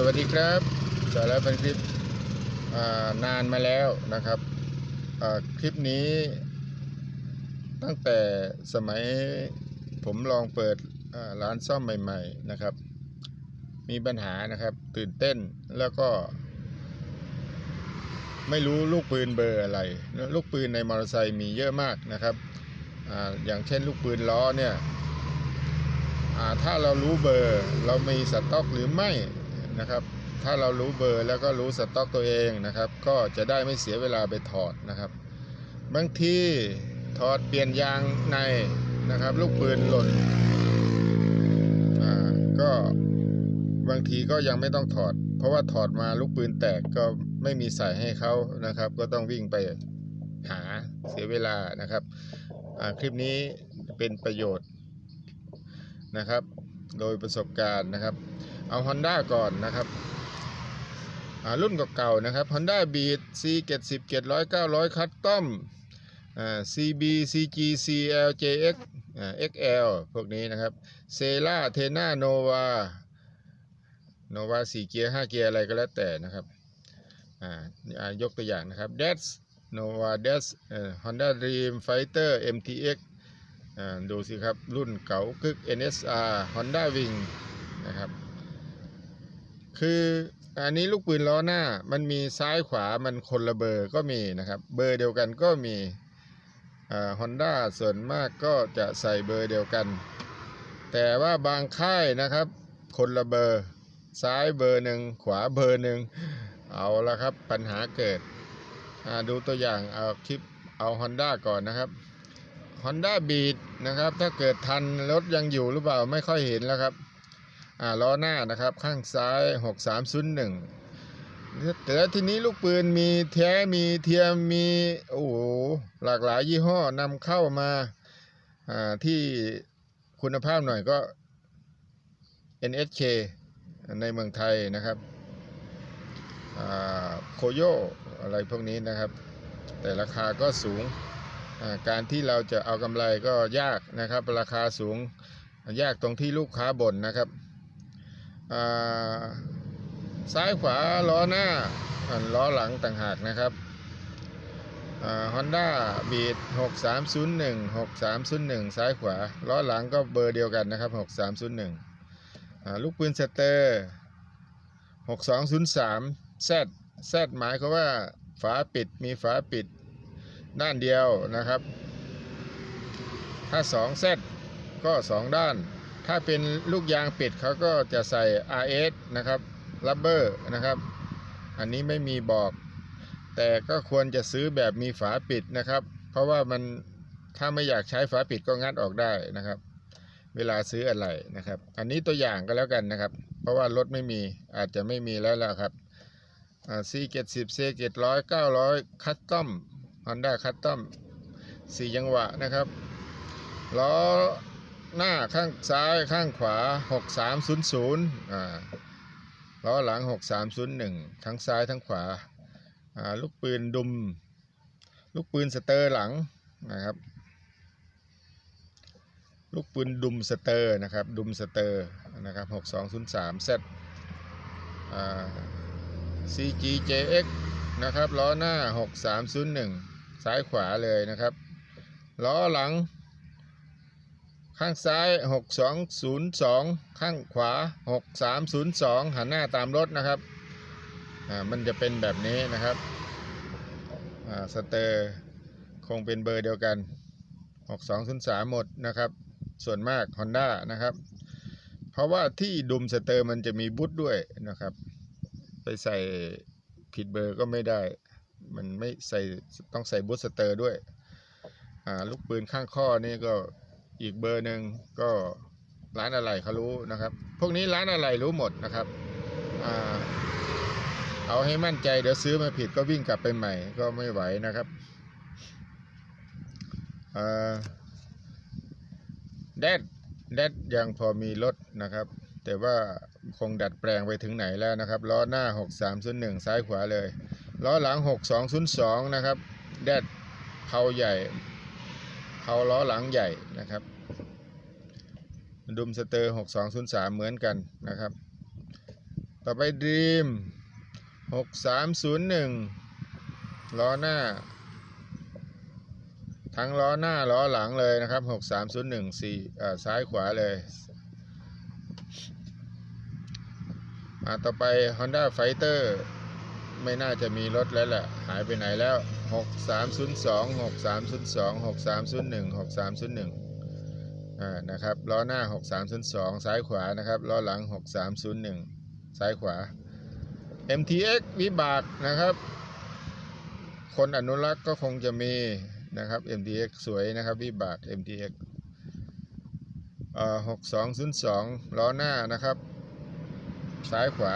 สวัสดีครับจอแล้วเป็นคลิปนานมาแล้วนะครับคลิปนี้ ตั้งแต่สมัยผมลองเปิดร้านซ่อมใหม่ๆนะครับ มีปัญหานะครับตื่นเต้นแล้วก็ ไม่รู้ลูกปืนเบอร์อะไร ลูกปืนในมอเตอร์ไซค์มีเยอะมากนะครับออย่างเช่นลูกปืนล้อเนี่ยถ้าเรารู้เบอร์เรามีสต็อกหรือไม่ นะครับ ถ้าเรารู้เบอร์แล้วก็รู้สต็อกตัวเองนะครับ ก็จะได้ไม่เสียเวลาไปถอดนะครับ บางทีถอดเปลี่ยนยางในนะครับ ลูกปืนหล่นอ่าก็บางทีก็ยังไม่ต้องถอด เพราะว่าถอดมาลูกปืนแตกก็ไม่มีใส่ให้เขานะครับ ก็ต้องวิ่งไปหาเสียเวลานะครับ คลิปนี้เป็นประโยชน์นะครับ โดยประสบการณ์นะครับ เอา Honda ก่อนนะครับรุ่นเก่าๆนะครับ Honda Beat C 70 700 900คัตตอมอ่า CB CG CL JX XL พวกนี้นะครับเซล่าเทน่าโนวาโนวา4เกียร์5เกียร์อะไรก็แล้วแต่นะครับยกตัวอย่างนะครับ d e s Nova d e s Honda Dream Fighter MTX ดูสิครับ รุ่นเก่ากึก NSR Honda Wing นะครับ คืออันนี้ลูกปืนล้อหน้ามันมีซ้ายขวามันคนละเบอร์ก็มีนะครับ เบอร์เดียวกันก็มีฮอ่า Honda ส่วนมากก็จะใส่เบอร์เดียวกัน แต่ว่าบางค่ายนะครับ คนละเบอร์ซ้ายเบอร์หนึ่งขวาเบอร์หนึ่งเอาละครับปัญหาเกิดดูตัวอย่างเอาคลิปเอา Honda ก่อนนะครับ Honda Beat นะครับ ถ้าเกิดทันรถยังอยู่หรือเปล่าไม่ค่อยเห็นแล้วครับ ล้อหน้านะครับข้างซ้าย 6301 แต่แล้วทีนี้ลูกปืนมีแท้มีเทียมมีโอ้โหหลากหลายยี่ห้อนำเข้ามาอ่าที่คุณภาพหน่อยก็ NSK ในเมืองไทยนะครับโคโยอะไรพวกนี้นะครับ แต่ราคาก็สูงการที่เราจะเอากำไรก็ยากนะครับ ราคาสูงยากตรงที่ลูกค้าบ่นนะครับ ซ้ายขวาล้อหน้าล้อหลังต่างหากนะครับฮอนด้าบีด6301 6301 ซ้ายขวา ล้อหลังก็เบอร์เดียวกันนะครับ 6301อ่าลูกปืนสเตอร์ 6203 Z Z หมายความว่าฝาปิดมีฝาปิดด้านเดียวนะครับ ถ้า2เซตก็ 2 ด้าน ถ้าเป็นลูกยางปิดเขาก็จะใส่ RS นะครับลับเบอร์นะครับ อันนี้ไม่มีบอก แต่ก็ควรจะซื้อแบบมีฝาปิดนะครับ เพราะว่ามันถ้าไม่อยากใช้ฝาปิดก็งัดออกได้นะครับ เวลาซื้ออะไรนะครับ อันนี้ตัวอย่างก็แล้วกันนะครับ เพราะว่ารถไม่มีอาจจะไม่มีแล้วล่ะครับอ่า C 7 0 C 700 900คัสตอม Honda Custom สี่จังหวะนะครับล้อ หน้าข้างซ้ายข้างขวา 6300อ่าล้อหลัง 6301 ทั้งซ้ายทั้งขวาอ่าลูกปืนดุม ลูกปืนสเตอร์หลังนะครับ ลูกปืนดุมสเตอร์นะครับ ดุมสเตอร์นะครับ 6203 Z อ่า CGJX นะครับล้อหน้า 6301 ซ้ายขวาเลยนะครับล้อหลัง ข้างซ้าย 6202 ข้างขวา 6302 หันหน้าตามรถนะครับอ่ามันจะเป็นแบบนี้นะครับอ่าสเตอร์คงเป็นเบอร์เดียวกัน 6203 หมดนะครับ ส่วนมาก Honda นะครับ เพราะว่าที่ดุมสเตอร์มันจะมีบุ๊ทด้วยนะครับ ไปใส่ผิดเบอร์ก็ไม่ได้ มันไม่ใส่ต้องใส่บูสเตอร์ด้วยอ่าลูกปืนข้างข้อนี่ก็ อีกเบอร์หนึ่งก็ร้านอะไรเขารู้นะครับ พวกนี้ร้านอะไรรู้หมดนะครับอ่าเอาให้มั่นใจเดี๋ยวซื้อมาผิดก็วิ่งกลับไปใหม่ก็ไม่ไหวนะครับแดดแดดยังพอมีรถนะครับ แต่ว่าคงดัดแปลงไปถึงไหนแล้วนะครับล้อหน้า 6301 ซ้ายขวาเลยล้อหลัง 6202 นะครับ แดดเผาใหญ่าล้อหลังใหญ่นะครับ ดุมสเตอร์ 6203 เหมือนกันนะครับ ต่อไปดีมหกสามศูนย์หนึ่งล้อหน้า ทั้งล้อหน้าล้อหลังเลยนะครับหกสามศูนย์หนึ่งสี่ซ้ายขวาเลยอ่าต่อไป Honda Fighter ไม่น่าจะมีรถแล้วแหละหายไปไหนแล้ว 6302 6302 6301 6301อ่านะครับล้อหน้า 6302 ซ้ายขวานะครับล้อหลัง 6301 ซ้ายขวา MTX วิบากนะครับ คนอนุรักษ์ก็คงจะมีนะครับ MTX สวยนะครับวิบาก MTX อ่อ6202 ล้อหน้านะครับ ซ้ายขวา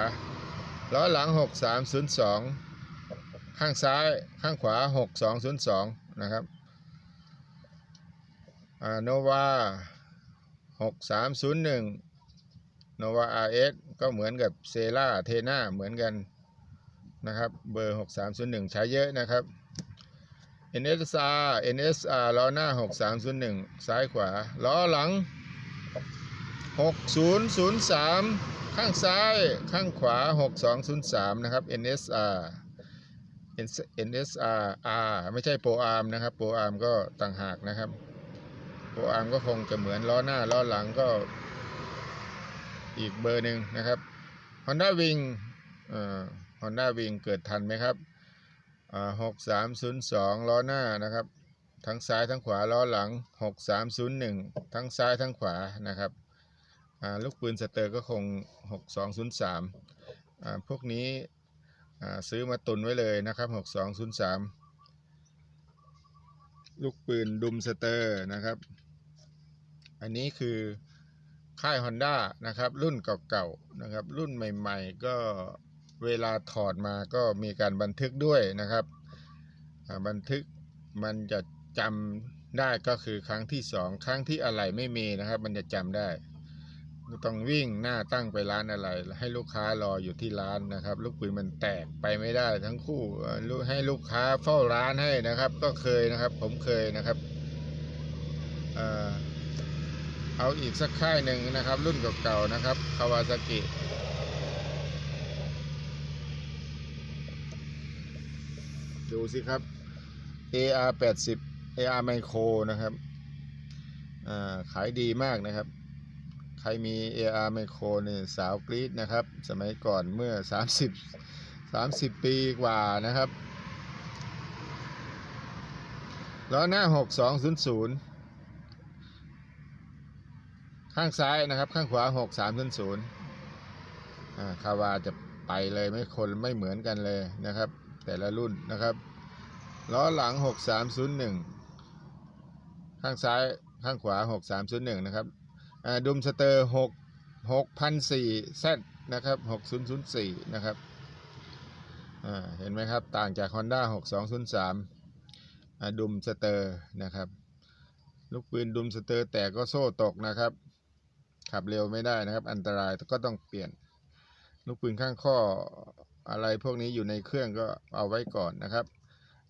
ล้อหลัง 6302 ข้างซ้ายข้างขวา 6202 นะครับโนวา6301 โนวา RX ก็เหมือนกับเซล่าเทน่าเหมือนกันนะครับ เบอร์ 6301 ใช้เยอะนะครับ NSR NSR ล้อหน้า 6301 ซ้ายขวา ล้อหลัง 6003 ข้างซ้ายข้างขวา 6203 นะครับ NSR NSR R ไม่ใช่โปรอาร์มนะครับโปรอาร์มก็ต่างหากนะครับโปรอาร์มก็คงจะเหมือนล้อหน้าล้อหลังก็อีกเบอร์หนึ่งนะครับ Honda Wing เอ่อ Honda Wing เกิดทันไหมครับอ่า6302ล้อหน้านะครับ ทั้งซ้ายทั้งขวาล้อหลัง 6301 ทั้งซ้ายทั้งขวานะครับ ลูกปืนสเตอร์ก็คง 6203อ่าพวกนี้ซื้อมาตุนไว้เลยนะครับ 6203 ลูกปืนดุมสเตอร์นะครับ อันนี้คือค่าย Honda นะครับ รุ่นเก่าๆนะครับ รุ่นใหม่ๆ ก็เวลาถอดมาก็มีการบันทึกด้วยนะครับบันทึกมันจะจำได้ก็คือครั้งที่สองครั้งที่อะไรไม่มีนะครับ มันจะจำได้ ต้องวิ่งหน้าตั้งไปร้านอะไร ให้ลูกค้ารออยู่ที่ร้านนะครับ ลูกปืนมันแตกไปไม่ได้ทั้งคู่ให้ลูกค้าเฝ้าร้านให้นะครับ ก็เคยนะครับ ผมเคยนะครับเอาอีกสักค่ายหนึ่งนะครับ รุ่นเก่าๆนะครับคาวาซากิดูสิครับ AR 80 AR Micro นะครับ ขายดีมากนะครับ ใครมี AR Micro เนี่ยสาวกรีดนะครับ สมัยก่อนเมื่อ 30 30 ปีกว่านะครับล้อหน้า 6200 ข้างซ้ายนะครับ ข้างขวา 6300อ่าคาวาจะไปเลยไม่คนไม่เหมือนกันเลยนะครับ แต่ละรุ่นนะครับล้อหลัง 6301 ข้างซ้ายข้างขวา 6301 นะครับ ดุมสเตอร์หกหกพันสี่แซนะครับหกศูนย์ศูนย์สี่นะครับเห็นไหมครับ ต่างจาก Honda หกสองศูนย์สามดุมสเตอร์นะครับ ลูกปืนดุมสเตอร์แต่ก็โซ่ตกนะครับ ขับเร็วไม่ได้นะครับ อันตรายก็ต้องเปลี่ยน ลูกปืนข้างข้ออะไรพวกนี้อยู่ในเครื่องก็เอาไว้ก่อนนะครับ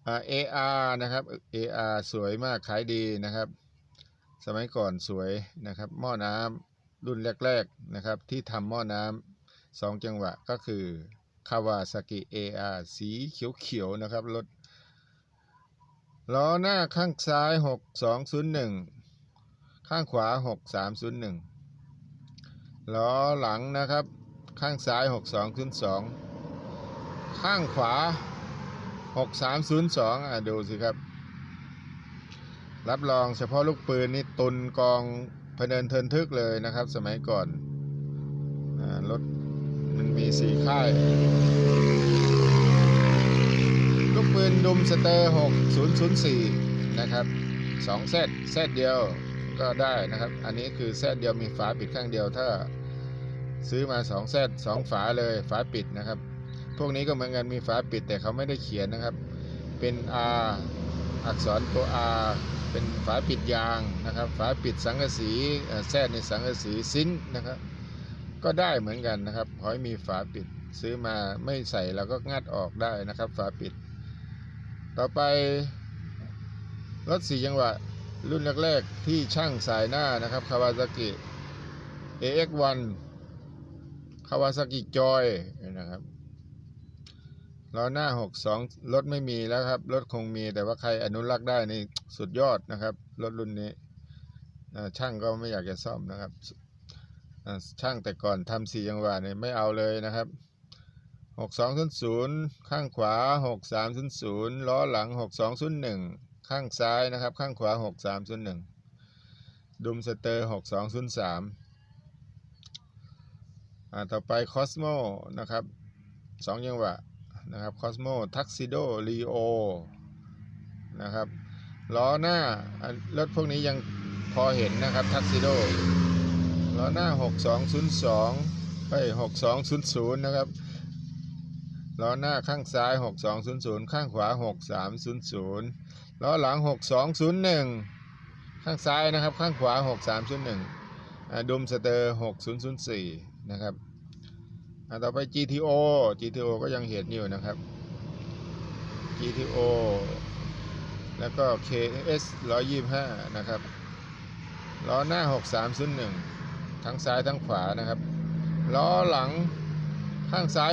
อ่า AR นะครับ AR สวยมากขายดีนะครับ สมัยก่อนสวยนะครับ หม้อน้ำรุ่นแรก ๆนะครับ ที่ทำหม้อน้ำสองจังหวะก็คือคาวาซากิ AR สีเขียวๆนะครับรถล้อหน้าข้างซ้าย 6201 ข้างขวา 6301 ล้อหลังนะครับ ข้างซ้าย 6202 ข้างขวา 6302 อะดูสิครับ รับรองเฉพาะลูกปืนนี่ตุนกองพเนินเทินทึกเลยนะครับ สมัยก่อนรถมันมีสี่ค่าย ลูกปืนดุมสเตอร์ 6004 นะครับ2เซตเซตเดียวก็ได้นะครับ อันนี้คือเซตเดียวมีฝาปิดข้างเดียวถ้าซื้อมา2เซต2ฝาเลยฝาปิดนะครับ พวกนี้ก็เหมือนกันมีฝาปิดแต่เขาไม่ได้เขียนนะครับ เป็น R อักษรตัว R เป็นฝาปิดยางนะครับ ฝาปิดสังกะสีแทรกในสังกะสีซิงค์นะครับ ก็ได้เหมือนกันนะครับขอให้มีฝาปิดซื้อมาไม่ใส่เราก็งัดออกได้นะครับ ฝาปิด ต่อไปรถสี่จังหวะรุ่นแรกๆที่ช่างสายหน้านะครับคาวาซากิ AX1 าวาซากิจอยนะครับ ล้อหน้า 62 รถไม่มีแล้วครับ รถคงมีแต่ว่าใครอนุรักษ์ได้นี่สุดยอดนะครับ รถรุ่นนี้ช่างก็ไม่อยากจะซ่อมนะครับ ช่างแต่ก่อนทำสี่จังหวะเนี่ยไม่เอาเลยนะครับ 6200 ข้างขวา 6300 ล้อหลัง 6201 ข้างซ้ายนะครับ ข้างขวา 6301 ดุมสเตอร์ 6203อ่าต่อไปคอสโมนะครับสองจังหวะ นะครับคอสโมทักซิโดลีโอนะครับล้อหน้ารถพวกนี้ยังพอเห็นนะครับทักซิโดล้อหน้า 6202ไป6200 นะครับล้อหน้าข้างซ้าย 6200 ข้างขวา 6300 ล้อหลัง 6201 ข้างซ้ายนะครับ ข้างขวา 6301อ่าดุมสเตอร์ 6004 นะครับ ต่อไป GTO GTO ก็ยังเห็นอยู่นะครับ GTO แล้วก็ KS 125 นะครับ ล้อหน้า 6301 ทั้งซ้ายทั้งขวานะครับ ล้อหลังข้างซ้าย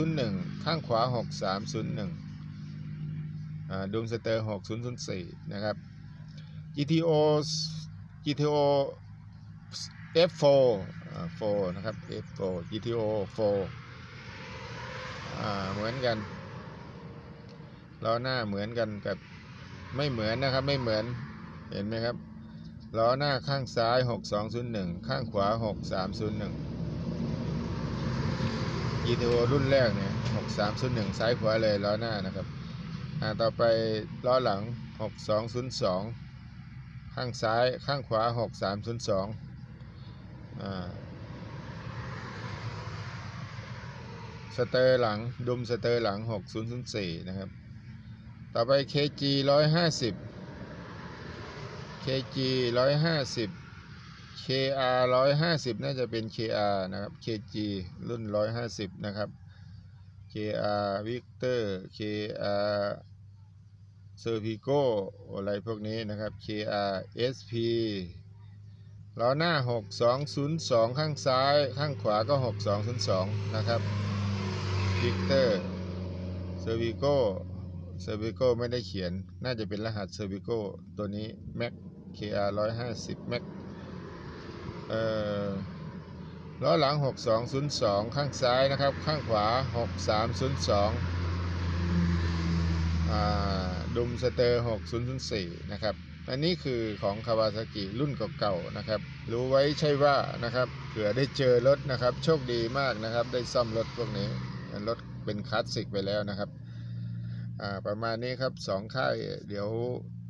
6201 ข้างขวา 6301อ่าดุมสเตอร์ 6004 นะครับ GTO GTO F4 อ่า4นะครับ F4 GTO 4อ่าเหมือนกันล้อหน้าเหมือนกันกับไม่เหมือนนะครับไม่เหมือนเห็นไหมครับล้อหน้าข้างซ้าย 6201 ข้างขวา 6301 GTO รุ่นแรกเนี่ย 6301 ซ้ายขวาเลยล้อหน้านะครับอ่าต่อไปล้อหลัง 6202 ข้างซ้ายข้างขวา 6302อ่า สเตอร์หลังดุมสเตอร์หลัง 6004 นะครับ ต่อไป KG 150 KG 150 KR 150 น่าจะเป็น KR นะครับ KG รุ่น 150 นะครับ KR Victor KR s e r v i c o อะไรพวกนี้นะครับ KR SP ล้อหน้า 6202 ข้างซ้าย ข้างขวาก็ 6202 นะครับ Victor s e r v i c o s e r v i c o ไม่ได้เขียน น่าจะเป็นรหัส s e r v i c o ตัวนี้ Mac KR 150 Mac เอ่อล้อหลัง 6202 ข้างซ้ายนะครับ ข้างขวา 6302อ่าดุมสเตอร์ 6004 นะครับ อันนี้คือของคาวาซากิรุ่นเก่าๆนะครับ รู้ไว้ใช่ว่านะครับ เผื่อได้เจอรถนะครับ โชคดีมากนะครับ ได้ซ่อมรถพวกนี้ รถเป็นคลาสสิกไปแล้วนะครับอ่าประมาณนี้ครับสองค่ายเดี๋ยว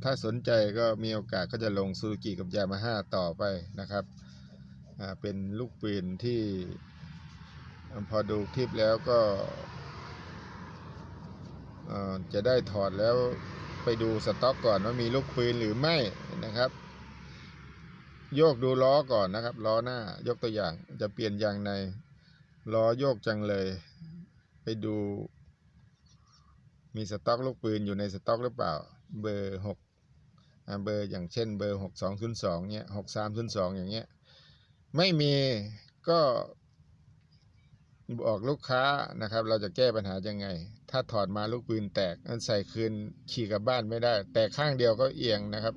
ถ้าสนใจก็มีโอกาสก็จะลงซูซูกิกับยามาฮ่าต่อไปนะครับอ่าเป็นลูกปืนที่พอดูคลิปแล้วก็อ่อจะได้ถอดแล้วไปดูสต็อกก่อนว่ามีลูกปืนหรือไม่นะครับ โยกดูล้อก่อนนะครับล้อหน้า ยกตัวอย่างจะเปลี่ยนยางในล้อโยกจังเลย ไปดู มีสต็อกลูกปืนอยู่ในสต็อกหรือเปล่า เบอร์หกเบอร์อย่างเช่นเบอร์หกสองศูนย์สองเนี้ยหกสามศูนย์สองอย่างเงี้ย ไม่มีก็บอกลูกค้านะครับ เราจะแก้ปัญหายังไง ถ้าถอดมาลูกปืนแตกมันใส่คืนขี่กลับบ้านไม่ได้ แต่ข้างเดียวก็เอียงนะครับ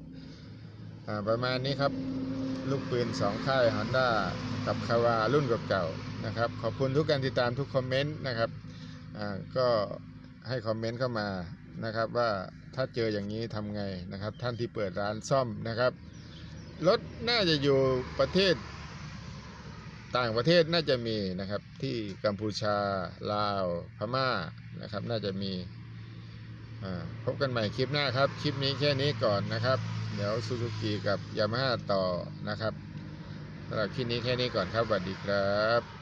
ประมาณนี้ครับ ลูกปืนสองค่าย Honda กับคาวารุ่นเก่าๆนะครับ ขอบคุณทุกการติดตามทุกคอมเมนต์นะครับ ก็ให้คอมเมนต์เข้ามานะครับว่าถ้าเจออย่างนี้ทำไงนะครับ ท่านที่เปิดร้านซ่อมนะครับรถน่าจะอยู่ประเทศต่างประเทศน่าจะมีนะครับที่กัมพูชาลาวพม่านะครับน่าจะมีพบกันใหม่คลิปหน้าครับ คลิปนี้แค่นี้ก่อนนะครับ เดี๋ยวซูซูกิกับยามาฮ่าต่อนะครับสำหรับคลิปนี้แค่นี้ก่อนครับสวัสดีครับ